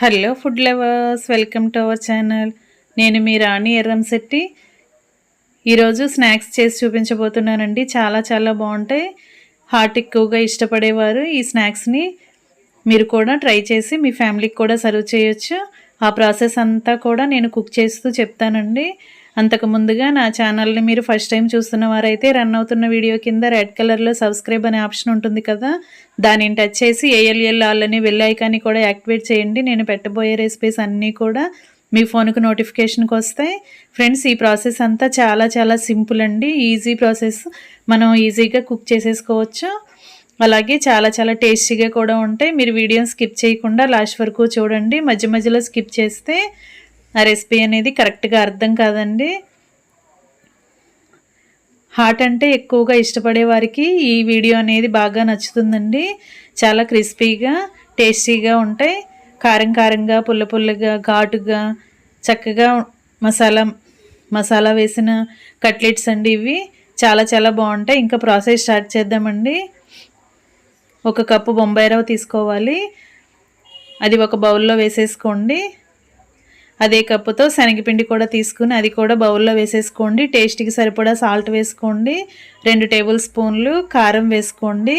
Hello food lovers welcome to our channel. నేను మీ రాణి ఎర్రంశెట్టి ఈరోజు స్నాక్స్ చేసి చూపించబోతున్నానండి. చాలా చాలా బాగుంటాయి. హార్ట్ ఎక్కువగా ఇష్టపడేవారు ఈ స్నాక్స్ని. మీరు కూడా ట్రై చేసి మీ ఫ్యామిలీకి కూడా సర్వ్ చేయొచ్చు. ఆ ప్రాసెస్ అంతా కూడా నేను కుక్ చేస్తూ చెప్తానండి. అంతకు ముందుగా నా ఛానల్ని మీరు ఫస్ట్ టైం చూస్తున్న వారైతే రన్ అవుతున్న వీడియో కింద రెడ్ కలర్లో సబ్స్క్రైబ్ అనే ఆప్షన్ ఉంటుంది కదా. దానిని టచ్ చేసి ఏఎల్ఎల్ ఆల్ అనే బెల్ ఐకాన్ని కూడా యాక్టివేట్ చేయండి. నేను పెట్టబోయే రెసిపీస్ అన్నీ కూడా మీ ఫోన్కు నోటిఫికేషన్కి వస్తాయి. ఫ్రెండ్స్ ఈ ప్రాసెస్ అంతా చాలా చాలా సింపుల్ అండి. ఈజీ ప్రాసెస్ మనం ఈజీగా కుక్ చేసేసుకోవచ్చు. అలాగే చాలా చాలా టేస్టీగా కూడా ఉంటాయి. మీరు వీడియోని స్కిప్ చేయకుండా లాస్ట్ వరకు చూడండి. మధ్య మధ్యలో స్కిప్ చేస్తే ఆ రెసిపీ అనేది కరెక్ట్గా అర్థం కాదండి. హాట్ అంటే ఎక్కువగా ఇష్టపడే వారికి ఈ వీడియో అనేది బాగా నచ్చుతుందండి. చాలా క్రిస్పీగా టేస్టీగా ఉంటాయి. కారం కారంగా పుల్ల పుల్లగా ఘాటుగా చక్కగా మసాలా మసాలా వేసిన కట్లెట్స్ అండి ఇవి. చాలా చాలా బాగుంటాయి. ఇంకా ప్రాసెస్ స్టార్ట్ చేద్దామండి. ఒక కప్పు బొంబాయి రవ్వ తీసుకోవాలి. అది ఒక బౌల్లో వేసేసుకోండి. అదే కప్పుతో శనగపిండి కూడా తీసుకుని అది కూడా బౌల్లో వేసేసుకోండి. టేస్ట్కి సరిపడా సాల్ట్ వేసుకోండి. రెండు టేబుల్ స్పూన్లు కారం వేసుకోండి.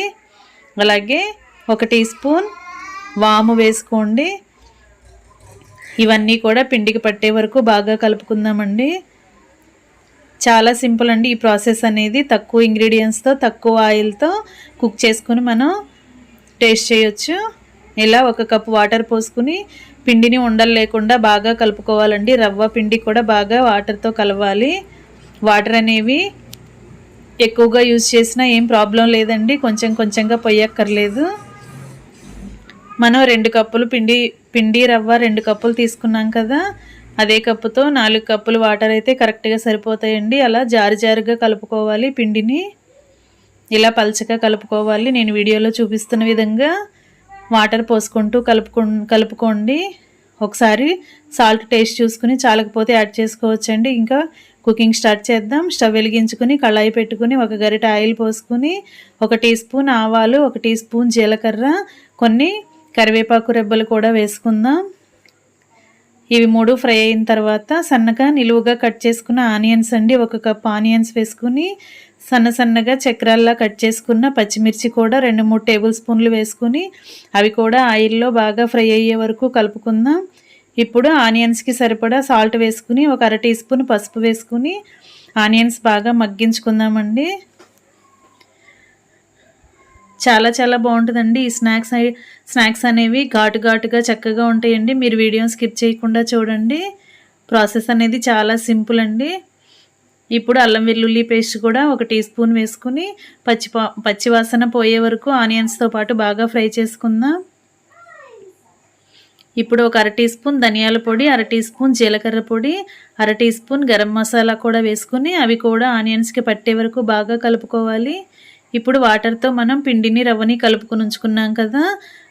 అలాగే ఒక టీ స్పూన్ వాము వేసుకోండి. ఇవన్నీ కూడా పిండికి పట్టే వరకు బాగా కలుపుకుందామండి. చాలా సింపుల్ అండి ఈ ప్రాసెస్ అనేది. తక్కువ ఇంగ్రీడియంట్స్తో తక్కువ ఆయిల్తో కుక్ చేసుకుని మనం టేస్ట్ చేయొచ్చు. ఇలా ఒక కప్పు వాటర్ పోసుకుని పిండిని ఉండలు లేకుండా బాగా కలుపుకోవాలండి. రవ్వ పిండి కూడా బాగా వాటర్తో కలవాలి. వాటర్ అనేవి ఎక్కువగా యూజ్ చేసినా ఏం ప్రాబ్లం లేదండి. కొంచెం కొంచెంగా పొయ్యక్కర్లేదు. మనం రెండు కప్పులు పిండి పిండి రవ్వ రెండు కప్పులు తీసుకున్నాం కదా అదే కప్పుతో నాలుగు కప్పులు వాటర్ అయితే కరెక్ట్గా సరిపోతాయండి. అలా జారు జారుగా కలుపుకోవాలి పిండిని. ఇలా పలచగా కలుపుకోవాలి. నేను వీడియోలో చూపిస్తున్న విధంగా వాటర్ పోసుకుంటూ కలుపుకు కలుపుకోండి. ఒకసారి సాల్ట్ టేస్ట్ చూసుకుని చాలకపోతే యాడ్ చేసుకోవచ్చండి. ఇంకా కుకింగ్ స్టార్ట్ చేద్దాం. స్టవ్ వెలిగించుకుని కళాయి పెట్టుకుని ఒక గరిట ఆయిల్ పోసుకుని ఒక టీ స్పూన్ ఆవాలు ఒక టీ స్పూన్ జీలకర్ర కొన్ని కరివేపాకు రెబ్బలు కూడా వేసుకుందాం. ఇవి మూడు ఫ్రై అయిన తర్వాత సన్నగా నిలువుగా కట్ చేసుకున్న ఆనియన్స్ అండి. ఒక కప్ ఆనియన్స్ వేసుకుని సన్న సన్నగా చక్రాల్లా కట్ చేసుకున్న పచ్చిమిర్చి కూడా రెండు మూడు టేబుల్ స్పూన్లు వేసుకుని అవి కూడా ఆయిల్లో బాగా ఫ్రై అయ్యే వరకు కలుపుకుందాం. ఇప్పుడు ఆనియన్స్కి సరిపడా సాల్ట్ వేసుకుని ఒక అర టీ స్పూన్ పసుపు వేసుకుని ఆనియన్స్ బాగా మగ్గించుకుందామండి. చాలా చాలా బాగుంటుందండి. ఈ స్నాక్స్ స్నాక్స్ అనేవి ఘాటు ఘాటుగా చక్కగా ఉంటాయండి. మీరు వీడియోని స్కిప్ చేయకుండా చూడండి. ప్రాసెస్ అనేది చాలా సింపుల్ అండి. ఇప్పుడు అల్లం వెల్లుల్లి పేస్ట్ కూడా ఒక టీ స్పూన్ వేసుకుని పచ్చి పచ్చివాసన పోయే వరకు ఆనియన్స్తో పాటు బాగా ఫ్రై చేసుకుందాం. ఇప్పుడు ఒక అర టీ స్పూన్ ధనియాల పొడి అర టీ స్పూన్ జీలకర్ర పొడి అర టీ స్పూన్ గరం మసాలా కూడా వేసుకుని అవి కూడా ఆనియన్స్కి పట్టే వరకు బాగా కలుపుకోవాలి. ఇప్పుడు వాటర్తో మనం పిండిని రవ్వని కలుపుకుని ఉంచుకున్నాం కదా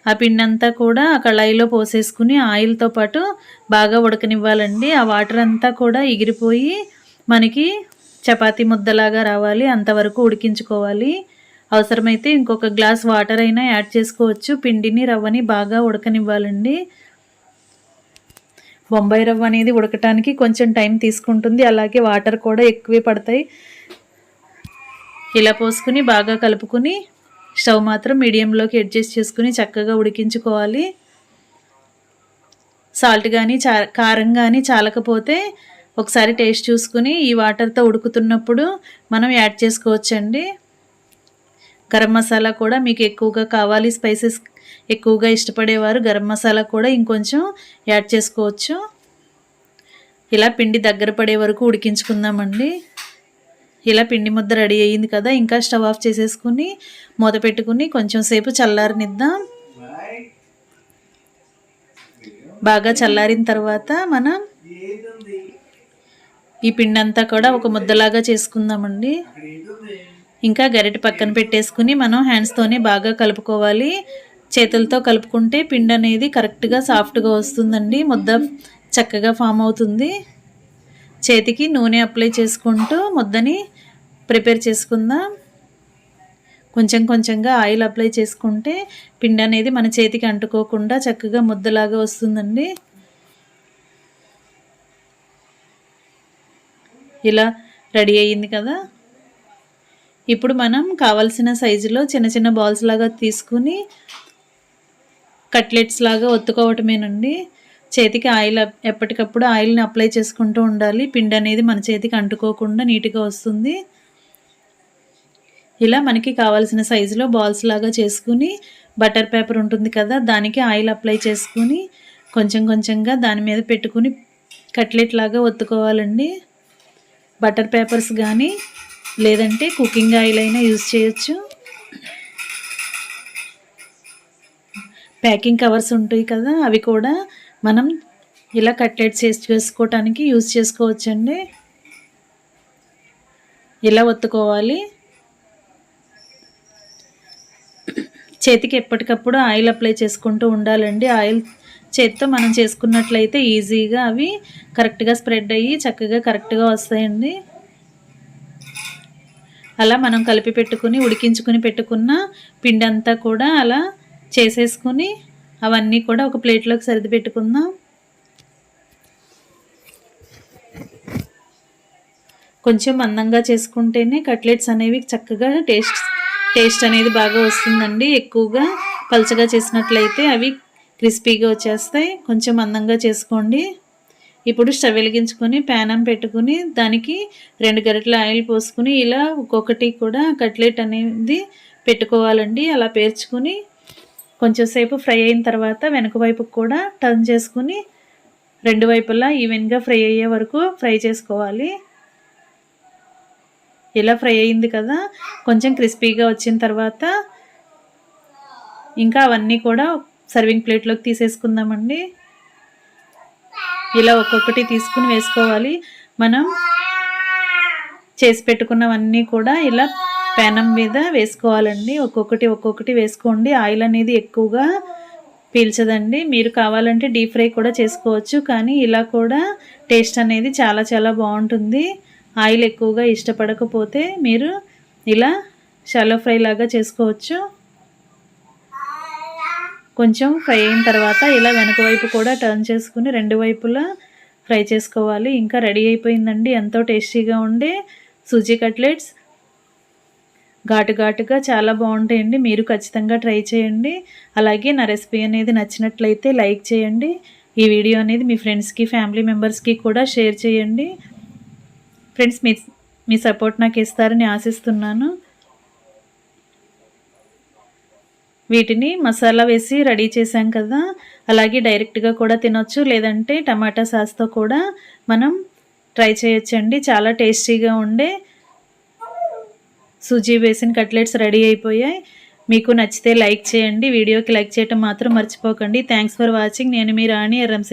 ఆ పిండి అంతా కూడా ఆ కళాయిలో పోసేసుకుని ఆయిల్తో పాటు బాగా ఉడకనివ్వాలండి. ఆ వాటర్ అంతా కూడా ఎగిరిపోయి మనకి చపాతీ ముద్దలాగా రావాలి అంతవరకు ఉడికించుకోవాలి. అవసరమైతే ఇంకొక గ్లాస్ వాటర్ అయినా యాడ్ చేసుకోవచ్చు. పిండిని రవ్వని బాగా ఉడకనివ్వాలండి. బొంబాయి రవ్వ అనేది ఉడకటానికి కొంచెం టైం తీసుకుంటుంది. అలాగే వాటర్ కూడా ఎక్కువే పడతాయి. ఇలా పోసుకుని బాగా కలుపుకుని స్టవ్ మాత్రం మీడియంలోకి అడ్జస్ట్ చేసుకుని చక్కగా ఉడికించుకోవాలి. సాల్ట్ కానీ చా కారం కానీ చాలకపోతే ఒకసారి టేస్ట్ చూసుకుని ఈ వాటర్తో ఉడుకుతున్నప్పుడు మనం యాడ్ చేసుకోవచ్చండి. గరం మసాలా కూడా మీకు ఎక్కువగా కావాలి స్పైసెస్ ఎక్కువగా ఇష్టపడేవారు గరం మసాలా కూడా ఇంకొంచెం యాడ్ చేసుకోవచ్చు. ఇలా పిండి దగ్గర పడే వరకు ఉడికించుకుందామండి. ఇలా పిండి ముద్ద రెడీ అయ్యింది కదా ఇంకా స్టవ్ ఆఫ్ చేసేసుకుని మూత పెట్టుకుని కొంచెం సేపు చల్లారనిద్దాం. బాగా చల్లారిన తర్వాత మనం ఈ పిండి అంతా కూడా ఒక ముద్దలాగా చేసుకుందామండి. ఇంకా గరిటె పక్కన పెట్టేసుకుని మనం హ్యాండ్స్తోనే బాగా కలుపుకోవాలి. చేతులతో కలుపుకుంటే పిండి అనేది కరెక్ట్గా సాఫ్ట్గా వస్తుందండి. ముద్ద చక్కగా ఫామ్ అవుతుంది. చేతికి నూనె అప్లై చేసుకుంటూ ముద్దని ప్రిపేర్ చేసుకుందాం. కొంచెం కొంచెంగా ఆయిల్ అప్లై చేసుకుంటే పిండి అనేది మన చేతికి అంటుకోకుండా చక్కగా ముద్దలాగా వస్తుందండి. ఇలా రెడీ అయ్యింది కదా. ఇప్పుడు మనం కావాల్సిన సైజులో చిన్న చిన్న బాల్స్ లాగా తీసుకుని కట్లెట్స్ లాగా ఒత్తుకోవటమేనండి. చేతికి ఆయిల్ ఎప్పటికప్పుడు ఆయిల్ని అప్లై చేసుకుంటూ ఉండాలి. పిండి అనేది మన చేతికి అంటుకోకుండా నీట్గా వస్తుంది. ఇలా మనకి కావాల్సిన సైజులో బాల్స్ లాగా చేసుకుని బటర్ పేపర్ ఉంటుంది కదా దానికి ఆయిల్ అప్లై చేసుకుని కొంచెం కొంచెంగా దాని మీద పెట్టుకుని కట్లెట్ లాగా ఒత్తుకోవాలండి. బటర్ పేపర్స్ కానీ లేదంటే కుకింగ్ ఆయిల్ అయినా యూజ్ చేయొచ్చు. ప్యాకింగ్ కవర్స్ ఉంటాయి కదా అవి కూడా మనం ఇలా కట్లెట్ చేసి చేసుకోవటానికి యూజ్ చేసుకోవచ్చండి. ఇలా ఒత్తుకోవాలి. చేతికి ఎప్పటికప్పుడు ఆయిల్ అప్లై చేసుకుంటూ ఉండాలండి. ఆయిల్ చేతితో మనం చేసుకున్నట్లయితే ఈజీగా అవి కరెక్ట్గా స్ప్రెడ్ అయ్యి చక్కగా కరెక్ట్గా వస్తాయండి. అలా మనం కలిపి పెట్టుకుని ఉడికించుకుని పెట్టుకున్న పిండి అంతా కూడా అలా చేసేసుకుని అవన్నీ కూడా ఒక ప్లేట్లోకి సరిది పెట్టుకుందాం కొంచెం మందంగా చేసుకుంటేనే కట్లెట్స్ అనేవి చక్కగా టేస్ట్ టేస్ట్ అనేది బాగా వస్తుందండి. ఎక్కువగా పలచగా చేసినట్లయితే అవి క్రిస్పీగా వచ్చేస్తాయి. కొంచెం మందంగా చేసుకోండి. ఇప్పుడు స్టవ్ వెలిగించుకొని ప్యానం పెట్టుకుని దానికి రెండు గరిటెల ఆయిల్ పోసుకుని ఇలా ఒక్కొక్కటి కూడా కట్లెట్ అనేది పెట్టుకోవాలండి. అలా పేర్చుకుని కొంచెంసేపు ఫ్రై అయిన తర్వాత వెనక వైపు కూడా టర్న్ చేసుకుని రెండు వైపులా ఈవెన్గా ఫ్రై అయ్యే వరకు ఫ్రై చేసుకోవాలి. ఇలా ఫ్రై అయింది కదా. కొంచెం క్రిస్పీగా వచ్చిన తర్వాత ఇంకా అవన్నీ కూడా సర్వింగ్ ప్లేట్లోకి తీసేసుకుందామండి. ఇలా ఒక్కొక్కటి తీసుకుని వేసుకోవాలి. మనం చేసి పెట్టుకున్నవన్నీ కూడా ఇలా పెనం మీద వేసుకోవాలండి. ఒక్కొక్కటి ఒక్కొక్కటి వేసుకోండి. ఆయిల్ అనేది ఎక్కువగా పీల్చదండి. మీరు కావాలంటే డీప్ ఫ్రై కూడా చేసుకోవచ్చు. కానీ ఇలా కూడా టేస్ట్ అనేది చాలా చాలా బాగుంటుంది. ఆయిల్ ఎక్కువగా ఇష్టపడకపోతే మీరు ఇలా షాలో ఫ్రై లాగా చేసుకోవచ్చు. కొంచెం ఫ్రై అయిన తర్వాత ఇలా వెనక వైపు కూడా టర్న్ చేసుకుని రెండు వైపులా ఫ్రై చేసుకోవాలి. ఇంకా రెడీ అయిపోయిందండి. ఎంతో టేస్టీగా ఉండే సూజీ కట్లెట్స్. ఘాటు ఘాటుగా చాలా బాగుంటాయండి. మీరు ఖచ్చితంగా ట్రై చేయండి. అలాగే నా రెసిపీ అనేది నచ్చినట్లయితే లైక్ చేయండి. ఈ వీడియో అనేది మీ ఫ్రెండ్స్కి ఫ్యామిలీ మెంబర్స్కి కూడా షేర్ చేయండి. ఫ్రెండ్స్ మీ మీ సపోర్ట్ నాకు ఇస్తారని ఆశిస్తున్నాను. వీటిని మసాలా వేసి రెడీ చేసాం కదా. అలాగే డైరెక్ట్గా కూడా తినొచ్చు. లేదంటే టమాటా సాస్తో కూడా మనం ట్రై చేయొచ్చండి. చాలా టేస్టీగా ఉండే సూజీ బేసిన్ కట్లెట్స్ రెడీ అయిపోయాయి. మీకు నచ్చితే లైక్ చేయండి వీడియోకి లైక్ చేయటం మాత్రం మర్చిపోకండి. థ్యాంక్స్ ఫర్ వాచింగ్ నేను మీ రాణి ఎర్రంశెట్టి